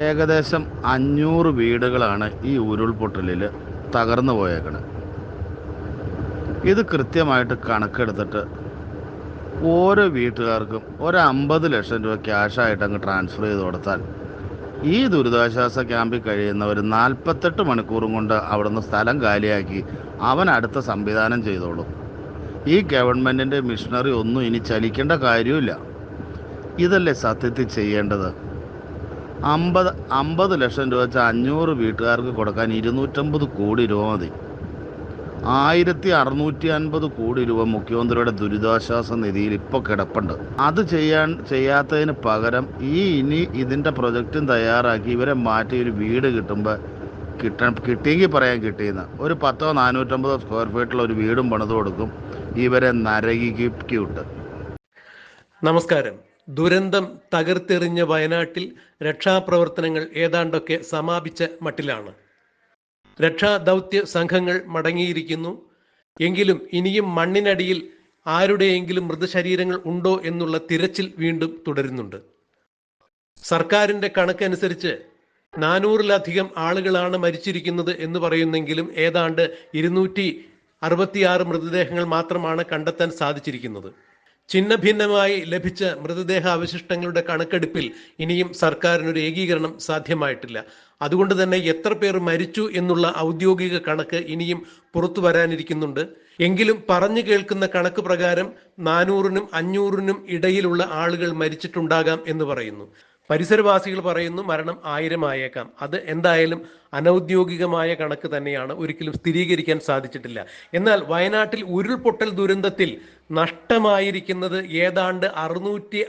ഏകദേശം അഞ്ഞൂറ് വീടുകളാണ് ഈ ഉരുൾപൊട്ടലിൽ തകർന്നു പോയേക്കണത് ഇത് കൃത്യമായിട്ട് കണക്കെടുത്തിട്ട് ഓരോ വീട്ടുകാർക്കും ഒരു അമ്പത് ലക്ഷം രൂപ ക്യാഷായിട്ട് അങ്ങ് ട്രാൻസ്ഫർ ചെയ്ത് കൊടുത്താൽ ഈ ദുരിതാശ്വാസ ക്യാമ്പിൽ കഴിയുന്നവർ നാൽപ്പത്തെട്ട് മണിക്കൂറും കൊണ്ട് അവിടുന്ന് സ്ഥലം കാലിയാക്കി അവൻ അടുത്ത സംവിധാനം ചെയ്തോളും. ഈ ഗവൺമെന്റിന്റെ മിഷണറി ഒന്നും ഇനി ചലിക്കേണ്ട കാര്യമില്ല ഇതല്ലേ സത്യത്തിൽ ചെയ്യേണ്ടത്? അമ്പത് അമ്പത് ലക്ഷം രൂപ വെച്ചാൽ അഞ്ഞൂറ് വീട്ടുകാർക്ക് കൊടുക്കാൻ ഇരുന്നൂറ്റമ്പത് കോടി രൂപ മതി. ആയിരത്തി അറുന്നൂറ്റി അൻപത് കോടി രൂപ മുഖ്യമന്ത്രിയുടെ ദുരിതാശ്വാസ നിധിയിൽ ഇപ്പോൾ കിടപ്പുണ്ട്. അത് ചെയ്യാൻ ചെയ്യാത്തതിന് പകരം ഈ ഇനി ഇതിന്റെ പ്രൊജക്റ്റും തയ്യാറാക്കി ഇവരെ മാറ്റി ഒരു വീട് കിട്ടുമ്പോൾ കിട്ട കിട്ടിയെങ്കിൽ പറയാൻ കിട്ടിയെന്ന്. ഒരു പത്തോ നാനൂറ്റമ്പതോ സ്ക്വയർ ഫീറ്റുള്ള ഒരു വീടും പണിത് കൊടുക്കും. ഇവരെ നരകിക്ക് നമസ്കാരം. ദുരന്തം തകർത്തെറിഞ്ഞ വയനാട്ടിൽ രക്ഷാപ്രവർത്തനങ്ങൾ ഏതാണ്ടൊക്കെ സമാപിച്ച മട്ടിലാണ്. രക്ഷാദൗത്യ സംഘങ്ങൾ മടങ്ങിയിരിക്കുന്നു. എങ്കിലും ഇനിയും മണ്ണിനടിയിൽ ആരുടെയെങ്കിലും മൃതശരീരങ്ങൾ ഉണ്ടോ എന്നുള്ള തിരച്ചിൽ വീണ്ടും തുടരുന്നുണ്ട്. സർക്കാരിന്റെ കണക്കനുസരിച്ച് നാനൂറിലധികം ആളുകളാണ് മരിച്ചിരിക്കുന്നത് എന്ന് പറയുന്നെങ്കിലും ഏതാണ്ട് ഇരുന്നൂറ്റി അറുപത്തിയാറ് മൃതദേഹങ്ങൾ മാത്രമാണ് കണ്ടെത്താൻ സാധിച്ചിരിക്കുന്നത്. ഛിന്ന ഭിന്നമായി ലഭിച്ച മൃതദേഹ അവശിഷ്ടങ്ങളുടെ കണക്കെടുപ്പിൽ ഇനിയും സർക്കാരിനൊരു ഏകീകരണം സാധ്യമായിട്ടില്ല. അതുകൊണ്ട് തന്നെ എത്ര പേർ മരിച്ചു എന്നുള്ള ഔദ്യോഗിക കണക്ക് ഇനിയും പുറത്തു വരാനിരിക്കുന്നുണ്ട്. എങ്കിലും പറഞ്ഞു കേൾക്കുന്ന കണക്ക് പ്രകാരം നാനൂറിനും അഞ്ഞൂറിനും ഇടയിലുള്ള ആളുകൾ മരിച്ചിട്ടുണ്ടാകാം എന്ന് പറയുന്നു. പരിസരവാസികൾ പറയുന്നു മരണം ആയിരം ആയേക്കാം അത് എന്തായാലും അനൗദ്യോഗികമായ കണക്ക് തന്നെയാണ് ഒരിക്കലും സ്ഥിരീകരിക്കാൻ സാധിച്ചിട്ടില്ല. എന്നാൽ വയനാട്ടിൽ ഉരുൾപൊട്ടൽ ദുരന്തത്തിൽ നഷ്ടമായിരിക്കുന്നത് ഏതാണ്ട് അറുന്നൂറ്റി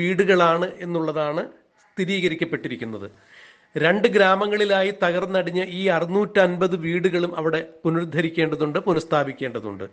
വീടുകളാണ് എന്നുള്ളതാണ് സ്ഥിരീകരിക്കപ്പെട്ടിരിക്കുന്നത്. രണ്ട് ഗ്രാമങ്ങളിലായി തകർന്നടിഞ്ഞ ഈ അറുന്നൂറ്റൻപത് വീടുകളും അവിടെ പുനരുദ്ധരിക്കേണ്ടതുണ്ട് പുനഃസ്ഥാപിക്കേണ്ടതുണ്ട്.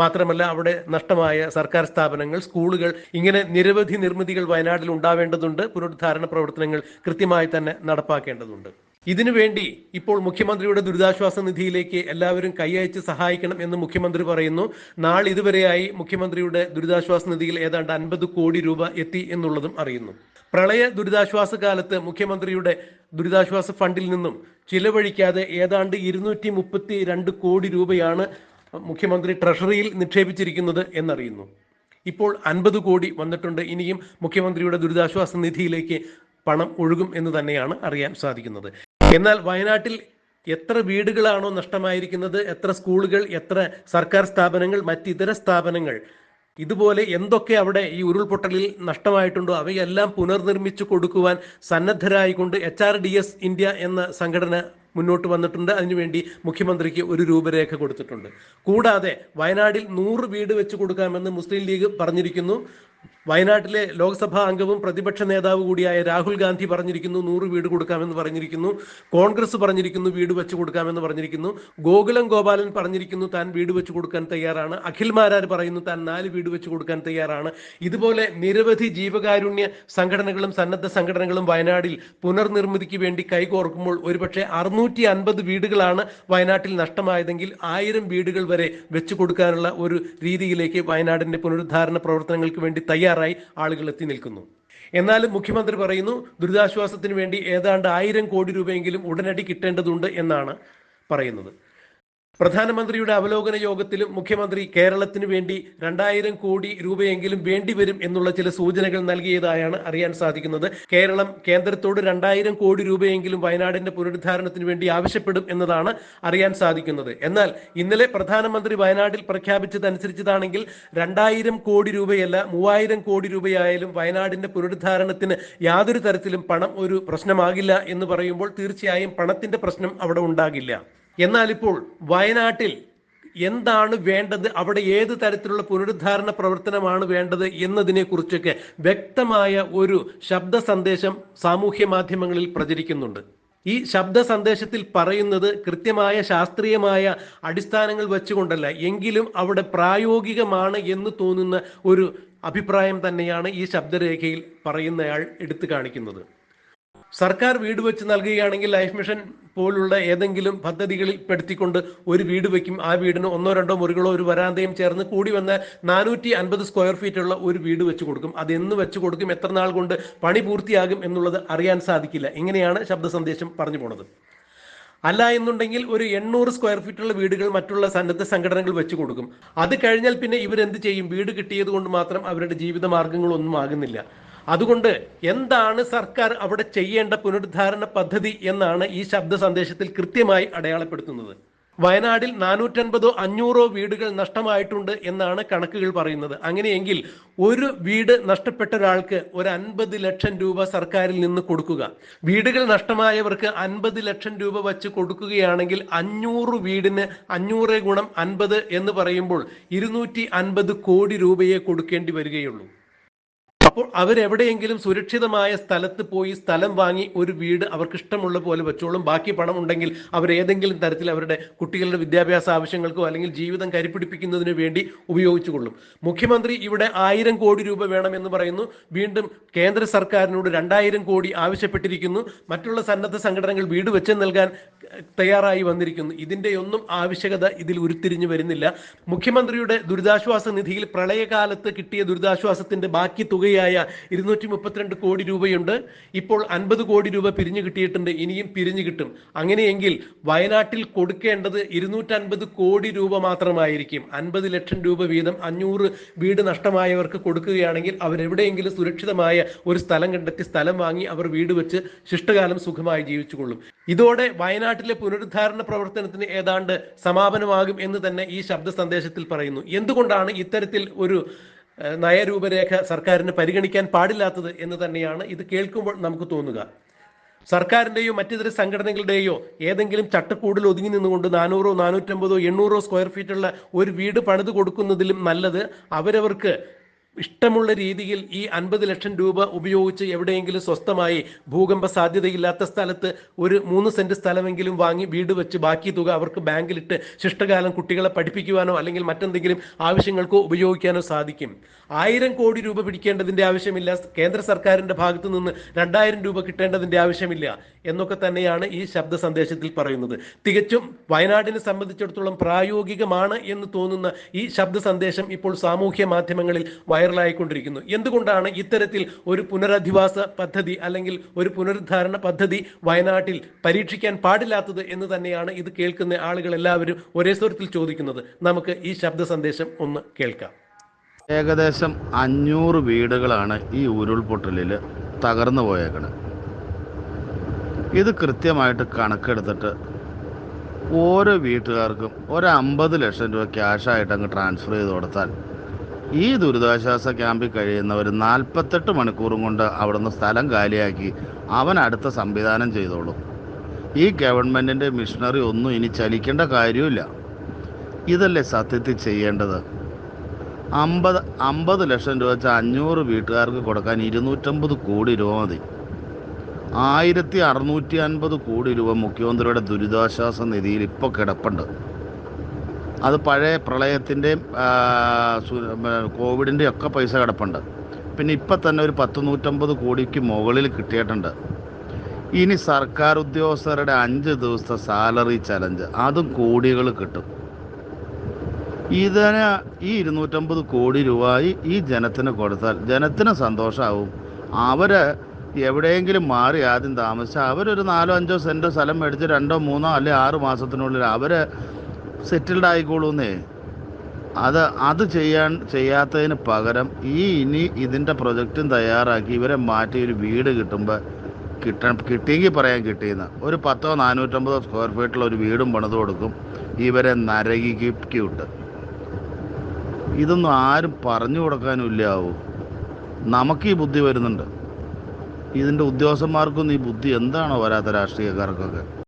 മാത്രമല്ല അവിടെ നഷ്ടമായ സർക്കാർ സ്ഥാപനങ്ങൾ സ്കൂളുകൾ ഇങ്ങനെ നിരവധി നിർമ്മിതികൾ വയനാട്ടിൽ ഉണ്ടാവേണ്ടതുണ്ട് പുനരുദ്ധാരണ പ്രവർത്തനങ്ങൾ കൃത്യമായി തന്നെ നടപ്പാക്കേണ്ടതുണ്ട്. ഇതിനുവേണ്ടി ഇപ്പോൾ മുഖ്യമന്ത്രിയുടെ ദുരിതാശ്വാസ നിധിയിലേക്ക് എല്ലാവരും കൈയച്ച് സഹായിക്കണം എന്ന് മുഖ്യമന്ത്രി പറയുന്നു. നാളിതുവരെയായി മുഖ്യമന്ത്രിയുടെ ദുരിതാശ്വാസ നിധിയിൽ ഏതാണ്ട് അൻപത് കോടി രൂപ എത്തി എന്നുള്ളതും അറിയുന്നു. പ്രളയ ദുരിതാശ്വാസ കാലത്ത് മുഖ്യമന്ത്രിയുടെ ദുരിതാശ്വാസ ഫണ്ടിൽ നിന്നും ചിലവഴിക്കാതെ ഏതാണ്ട് ഇരുന്നൂറ്റി മുപ്പത്തി രണ്ട് കോടി രൂപയാണ് മുഖ്യമന്ത്രി ട്രഷറിയിൽ നിക്ഷേപിച്ചിരിക്കുന്നത് എന്നറിയുന്നു. ഇപ്പോൾ അൻപത് കോടി വന്നിട്ടുണ്ട്. ഇനിയും മുഖ്യമന്ത്രിയുടെ ദുരിതാശ്വാസ നിധിയിലേക്ക് പണം ഒഴുകും എന്ന് തന്നെയാണ് അറിയാൻ സാധിക്കുന്നത്. എന്നാൽ വയനാട്ടിൽ എത്ര വീടുകളാണോ നഷ്ടമായിരിക്കുന്നത് എത്ര സ്കൂളുകൾ എത്ര സർക്കാർ സ്ഥാപനങ്ങൾ മറ്റിതര സ്ഥാപനങ്ങൾ ഇതുപോലെ എന്തൊക്കെ അവിടെ ഈ ഉരുൾപൊട്ടലിൽ നഷ്ടമായിട്ടുണ്ടോ? അവയെല്ലാം പുനർനിർമ്മിച്ചു കൊടുക്കുവാൻ സന്നദ്ധരായിക്കൊണ്ട് H R D S India എന്ന സംഘടന മുന്നോട്ട് വന്നിട്ടുണ്ട്. അതിനുവേണ്ടി മുഖ്യമന്ത്രിക്ക് ഒരു രൂപരേഖ കൊടുത്തിട്ടുണ്ട്. കൂടാതെ വയനാടിൽ നൂറ് വീട് വെച്ച് കൊടുക്കാമെന്ന് മുസ്ലിം ലീഗ് പറഞ്ഞിരിക്കുന്നു. വയനാട്ടിലെ ലോക്സഭാ അംഗവും പ്രതിപക്ഷ നേതാവ് കൂടിയായ രാഹുൽ ഗാന്ധി പറഞ്ഞിരിക്കുന്നു നൂറ് വീട് കൊടുക്കാമെന്ന് പറഞ്ഞിരിക്കുന്നു കോൺഗ്രസ് പറഞ്ഞിരിക്കുന്നു വീട് വെച്ച് കൊടുക്കാമെന്ന് പറഞ്ഞിരിക്കുന്നു ഗോകുലം ഗോപാലൻ പറഞ്ഞിരിക്കുന്നു താൻ വീട് വെച്ച് കൊടുക്കാൻ തയ്യാറാണ് അഖിൽ മാരാർ പറയുന്നു താൻ നാല് വീട് വെച്ച് കൊടുക്കാൻ തയ്യാറാണ്. ഇതുപോലെ നിരവധി ജീവകാരുണ്യ സംഘടനകളും സന്നദ്ധ സംഘടനകളും വയനാടിൽ പുനർനിർമ്മിതിക്ക് വേണ്ടി കൈകോർക്കുമ്പോൾ ഒരുപക്ഷെ അറുന്നൂറ്റി അൻപത് വീടുകളാണ് വയനാട്ടിൽ നഷ്ടമായതെങ്കിൽ ആയിരം വീടുകൾ വരെ വെച്ചു കൊടുക്കാനുള്ള ഒരു രീതിയിലേക്ക് വയനാടിന്റെ പുനരുദ്ധാരണ പ്രവർത്തനങ്ങൾക്ക് വേണ്ടി തയ്യാറായി ആളുകൾ എത്തി നിൽക്കുന്നു. എന്നാൽ മുഖ്യമന്ത്രി പറയുന്നു ദുരിതാശ്വാസത്തിന് വേണ്ടി ഏതാണ്ട് ആയിരം കോടി രൂപയെങ്കിലും ഉടനടി കിട്ടേണ്ടതുണ്ട് എന്നാണ് പറയുന്നത്. പ്രധാനമന്ത്രിയുടെ അവലോകന യോഗത്തിലും മുഖ്യമന്ത്രി കേരളത്തിന് വേണ്ടി രണ്ടായിരം കോടി രൂപയെങ്കിലും വേണ്ടിവരും എന്നുള്ള ചില സൂചനകൾ നൽകിയതായാണ് അറിയാൻ സാധിക്കുന്നത്. കേരളം കേന്ദ്രത്തോട് രണ്ടായിരം കോടി രൂപയെങ്കിലും വയനാടിന്റെ പുനരുദ്ധാരണത്തിന് വേണ്ടി ആവശ്യപ്പെടും എന്നതാണ് അറിയാൻ സാധിക്കുന്നത്. എന്നാൽ ഇന്നലെ പ്രധാനമന്ത്രി വയനാട്ടിൽ പ്രഖ്യാപിച്ചതനുസരിച്ചതാണെങ്കിൽ രണ്ടായിരം കോടി രൂപയല്ല മൂവായിരം കോടി രൂപയായാലും വയനാടിന്റെ പുനരുദ്ധാരണത്തിന് യാതൊരു തരത്തിലും പണം ഒരു പ്രശ്നമാകില്ല എന്ന് പറയുമ്പോൾ തീർച്ചയായും പണത്തിന്റെ പ്രശ്നം അവിടെ ഉണ്ടാകില്ല. എന്നാൽ ഇപ്പോൾ വയനാട്ടിൽ എന്താണ് വേണ്ടത്? അവിടെ ഏത് തരത്തിലുള്ള പുനരുദ്ധാരണ പ്രവർത്തനമാണ് വേണ്ടത് എന്നതിനെ കുറിച്ചൊക്കെ വ്യക്തമായ ഒരു ശബ്ദ സന്ദേശം സാമൂഹ്യ മാധ്യമങ്ങളിൽ പ്രചരിക്കുന്നുണ്ട്. ഈ ശബ്ദ സന്ദേശത്തിൽ പറയുന്നത് കൃത്യമായ ശാസ്ത്രീയമായ അടിസ്ഥാനങ്ങൾ വെച്ചുകൊണ്ടല്ല. എങ്കിലും അവിടെ പ്രായോഗികമാണ് എന്ന് തോന്നുന്ന ഒരു അഭിപ്രായം തന്നെയാണ് ഈ ശബ്ദരേഖയിൽ പറയുന്നയാൾ എടുത്തു കാണിക്കുന്നത്. സർക്കാർ വീട് വെച്ച് നൽകുകയാണെങ്കിൽ ലൈഫ് മിഷൻ പോലുള്ള ഏതെങ്കിലും പദ്ധതികളിൽ പെടുത്തിക്കൊണ്ട് ഒരു വീട് വെക്കും. ആ വീടിന് ഒന്നോ രണ്ടോ മുറികളോ ഒരു വരാന്തയും ചേർന്ന് കൂടി വന്ന നാനൂറ്റി അൻപത് സ്ക്വയർ ഫീറ്റ് ഉള്ള ഒരു വീട് വെച്ച് കൊടുക്കും. അത് എന്ന് വെച്ച് കൊടുക്കും എത്ര നാൾ കൊണ്ട് പണി പൂർത്തിയാകും എന്നുള്ളത് അറിയാൻ സാധിക്കില്ല. ഇങ്ങനെയാണ് ശബ്ദ സന്ദേശം പറഞ്ഞു പോണത്. അല്ല എന്നുണ്ടെങ്കിൽ ഒരു എണ്ണൂറ് സ്ക്വയർ ഫീറ്റുള്ള വീടുകൾ മറ്റുള്ള സന്നദ്ധ സംഘടനകൾ വെച്ചു കൊടുക്കും. അത് കഴിഞ്ഞാൽ പിന്നെ ഇവരെന്ത് ചെയ്യും? വീട് കിട്ടിയത് കൊണ്ട് മാത്രം അവരുടെ ജീവിത മാർഗങ്ങളൊന്നും ആകുന്നില്ല. അതുകൊണ്ട് എന്താണ് സർക്കാർ അവിടെ ചെയ്യേണ്ട പുനരുദ്ധാരണ പദ്ധതി എന്നാണ് ഈ ശബ്ദ സന്ദേശത്തിൽ കൃത്യമായി അടയാളപ്പെടുത്തുന്നത്. വയനാടിൽ നാനൂറ്റൻപതോ അഞ്ഞൂറോ വീടുകൾ നഷ്ടമായിട്ടുണ്ട് എന്നാണ് കണക്കുകൾ പറയുന്നത്. അങ്ങനെയെങ്കിൽ ഒരു വീട് നഷ്ടപ്പെട്ട ഒരാൾക്ക് ഒരു അൻപത് ലക്ഷം രൂപ സർക്കാരിൽ നിന്ന് കൊടുക്കുക. വീടുകൾ നഷ്ടമായവർക്ക് അൻപത് ലക്ഷം രൂപ വച്ച് കൊടുക്കുകയാണെങ്കിൽ അഞ്ഞൂറ് വീടിന് അഞ്ഞൂറ് ഗുണം അൻപത് എന്ന് പറയുമ്പോൾ ഇരുന്നൂറ്റി കോടി രൂപയെ കൊടുക്കേണ്ടി വരികയുള്ളൂ. അപ്പോൾ അവരെവിടെയെങ്കിലും സുരക്ഷിതമായ സ്ഥലത്ത് പോയി സ്ഥലം വാങ്ങി ഒരു വീട് അവർക്ക് ഇഷ്ടമുള്ള പോലെ വെച്ചോളും. ബാക്കി പണം ഉണ്ടെങ്കിൽ അവർ ഏതെങ്കിലും തരത്തിൽ അവരുടെ കുട്ടികളുടെ വിദ്യാഭ്യാസ ആവശ്യങ്ങൾക്കോ അല്ലെങ്കിൽ ജീവിതം കരിപ്പിടിപ്പിക്കുന്നതിനു വേണ്ടി ഉപയോഗിച്ചുകൊള്ളും. മുഖ്യമന്ത്രി ഇവിടെ ആയിരം കോടി രൂപ വേണമെന്ന് പറയുന്നു. വീണ്ടും കേന്ദ്ര സർക്കാരിനോട് രണ്ടായിരം കോടി ആവശ്യപ്പെട്ടിരിക്കുന്നു. മറ്റുള്ള സന്നദ്ധ സംഘടനകൾ വീട് വെച്ച് നൽകാൻ തയ്യാറായി വന്നിരിക്കുന്നു. ഇതിന്റെ ഒന്നും ആവശ്യകത ഇതിൽ ഉരുത്തിരിഞ്ഞു വരുന്നില്ല. മുഖ്യമന്ത്രിയുടെ ദുരിതാശ്വാസ നിധിയിൽ പ്രളയകാലത്ത് കിട്ടിയ ദുരിതാശ്വാസത്തിന്റെ ബാക്കി തുകയായ ഇരുന്നൂറ്റി മുപ്പത്തിരണ്ട് കോടി രൂപയുണ്ട്. ഇപ്പോൾ അൻപത് കോടി രൂപ പിരിഞ്ഞു കിട്ടിയിട്ടുണ്ട്. ഇനിയും പിരിഞ്ഞു കിട്ടും. അങ്ങനെയെങ്കിൽ വയനാട്ടിൽ കൊടുക്കേണ്ടത് ഇരുന്നൂറ്റൻപത് കോടി രൂപ മാത്രമായിരിക്കും. അൻപത് ലക്ഷം രൂപ വീതം അഞ്ഞൂറ് വീട് നഷ്ടമായവർക്ക് കൊടുക്കുകയാണെങ്കിൽ അവരെവിടെയെങ്കിലും സുരക്ഷിതമായ ഒരു സ്ഥലം കണ്ടെത്തി സ്ഥലം വാങ്ങി അവർ വീട് വെച്ച് ശിഷ്ടകാലം സുഖമായി ജീവിച്ചുകൊള്ളും. ഇതോടെ വയനാട്ടിലെ പുനരുദ്ധാരണ പ്രവർത്തനത്തിന് ഏതാണ്ട് സമാപനമാകും എന്ന് തന്നെ ഈ ശബ്ദ സന്ദേശത്തിൽ പറയുന്നു. എന്തുകൊണ്ടാണ് ഇത്തരത്തിൽ ഒരു നയരൂപരേഖ സർക്കാരിന് പരിഗണിക്കാൻ പാടില്ലാത്തത് എന്ന് തന്നെയാണ് ഇത് കേൾക്കുമ്പോൾ നമുക്ക് തോന്നുക. സർക്കാരിന്റെയോ മറ്റിതര സംഘടനകളുടെയോ ഏതെങ്കിലും ചട്ടക്കൂടിൽ ഒതുങ്ങി നിന്നുകൊണ്ട് നാനൂറോ നാനൂറ്റമ്പതോ എണ്ണൂറോ സ്ക്വയർ ഫീറ്റുള്ള ഒരു വീട് പണിത് കൊടുക്കുന്നതിലും നല്ലത് അവരവർക്ക് ഇഷ്ടമുള്ള രീതിയിൽ ഈ അൻപത് ലക്ഷം രൂപ ഉപയോഗിച്ച് എവിടെയെങ്കിലും സ്വസ്ഥമായി ഭൂകമ്പ സാധ്യതയില്ലാത്ത സ്ഥലത്ത് ഒരു മൂന്ന് സെന്റ് സ്ഥലമെങ്കിലും വാങ്ങി വീട് വെച്ച് ബാക്കി തുക അവർക്ക് ബാങ്കിലിട്ട് ശിഷ്ടകാലം കുട്ടികളെ പഠിപ്പിക്കുവാനോ അല്ലെങ്കിൽ മറ്റെന്തെങ്കിലും ആവശ്യങ്ങൾക്കോ ഉപയോഗിക്കാനോ സാധിക്കും. ആയിരം കോടി രൂപ പിടിക്കേണ്ടതിന്റെ ആവശ്യമില്ല. കേന്ദ്ര സർക്കാരിന്റെ ഭാഗത്തു നിന്ന് രണ്ടായിരം രൂപ കിട്ടേണ്ടതിന്റെ ആവശ്യമില്ല എന്നൊക്കെ തന്നെയാണ് ഈ ശബ്ദ സന്ദേശത്തിൽ പറയുന്നത്. തികച്ചും വയനാടിനെ സംബന്ധിച്ചിടത്തോളം പ്രായോഗികമാണ് എന്ന് തോന്നുന്ന ഈ ശബ്ദ സന്ദേശം ഇപ്പോൾ സാമൂഹ്യ മാധ്യമങ്ങളിൽ വൈറലായിക്കൊണ്ടിരിക്കുന്നു. എന്തുകൊണ്ടാണ് ഇത്തരത്തിൽ ഒരു പുനരധിവാസ പദ്ധതി അല്ലെങ്കിൽ ഒരു പുനരുദ്ധാരണ പദ്ധതി വയനാട്ടിൽ പരീക്ഷിക്കാൻ പാടില്ലാത്തത് എന്ന് തന്നെയാണ് ഇത് കേൾക്കുന്ന ആളുകൾ എല്ലാവരും ഒരേ സ്വരത്തിൽ ചോദിക്കുന്നത്. നമുക്ക് ഈ ശബ്ദ സന്ദേശം ഒന്ന് കേൾക്കാം. ഏകദേശം അഞ്ഞൂറ് വീടുകളാണ് ഈ ഉരുൾപൊട്ടലിൽ തകർന്നു പോയേക്കണത് ഇത് കൃത്യമായിട്ട് കണക്കെടുത്തിട്ട് ഓരോ വീട്ടുകാർക്കും ഒരു അമ്പത് ലക്ഷം രൂപ ക്യാഷായിട്ട് അങ്ങ് ട്രാൻസ്ഫർ ചെയ്ത് കൊടുത്താൽ ഈ ദുരിതാശ്വാസ ക്യാമ്പിൽ കഴിയുന്നവർ നാൽപ്പത്തെട്ട് മണിക്കൂറും കൊണ്ട് അവിടുന്ന് സ്ഥലം കാലിയാക്കി അവൻ അടുത്ത സംവിധാനം ചെയ്തോളും. ഈ ഗവൺമെന്റിന്റെ മിഷണറി ഒന്നും ഇനി ചലിക്കേണ്ട കാര്യമില്ല ഇതല്ലേ സത്യത്തിൽ ചെയ്യേണ്ടത്? അമ്പത് അമ്പത് ലക്ഷം രൂപ വെച്ചാൽ അഞ്ഞൂറ് വീട്ടുകാർക്ക് കൊടുക്കാൻ ഇരുന്നൂറ്റമ്പത് കോടി രൂപ മതി. ആയിരത്തി അറുന്നൂറ്റി അൻപത് കോടി രൂപ മുഖ്യമന്ത്രിയുടെ ദുരിതാശ്വാസ നിധിയിൽ ഇപ്പോൾ കിടപ്പുണ്ട്. അത് പഴയ പ്രളയത്തിന്റെയും കോവിഡിന്റെയും ഒക്കെ പൈസ കിടപ്പുണ്ട്. പിന്നെ ഇപ്പം തന്നെ ഒരു പത്ത് നൂറ്റമ്പത് കോടിക്ക് മുകളിൽ കിട്ടിയിട്ടുണ്ട്. ഇനി സർക്കാർ ഉദ്യോഗസ്ഥരുടെ അഞ്ച് ദിവസത്തെ സാലറി ചലഞ്ച് അതും കോടികൾ കിട്ടും. ഇതിന് ഈ ഇരുന്നൂറ്റമ്പത് കോടി രൂപ ഈ- ജനത്തിന് കൊടുത്താൽ ജനത്തിന് സന്തോഷമാവും അവർ എവിടെയെങ്കിലും മാറി ആദ്യം താമസിച്ചാൽ അവരൊരു നാലോ അഞ്ചോ സെന്റോ സ്ഥലം മേടിച്ച് രണ്ടോ മൂന്നോ അല്ലെ ആറ് മാസത്തിനുള്ളിൽ അവർ സെറ്റിൽഡ് ആയിക്കോളൂന്നേ അത് അത് ചെയ്യാൻ ചെയ്യാത്തതിന് പകരം ഈ ഇനി ഇതിന്റെ പ്രൊജക്റ്റും തയ്യാറാക്കി ഇവരെ മാറ്റി ഒരു വീട് കിട്ടുമ്പോൾ കിട്ട കിട്ടിയെങ്കിൽ പറയാൻ കിട്ടിയെന്ന്. ഒരു പത്തോ നാനൂറ്റമ്പതോ സ്ക്വയർ ഫീറ്റുള്ള ഒരു വീടും പണിത് കൊടുക്കും ഇവരെ നരകിക്കുണ്ട് ഇതൊന്നും ആരും പറഞ്ഞു കൊടുക്കാനും ഇല്ലാവൂ. നമുക്ക് ഈ ബുദ്ധി വരുന്നുണ്ട്. ഇതിന്റെ ഉദ്യോഗസ്ഥന്മാർക്കൊന്നും ഈ ബുദ്ധി എന്താണോ വരാത്ത രാഷ്ട്രീയക്കാർക്കൊക്കെ.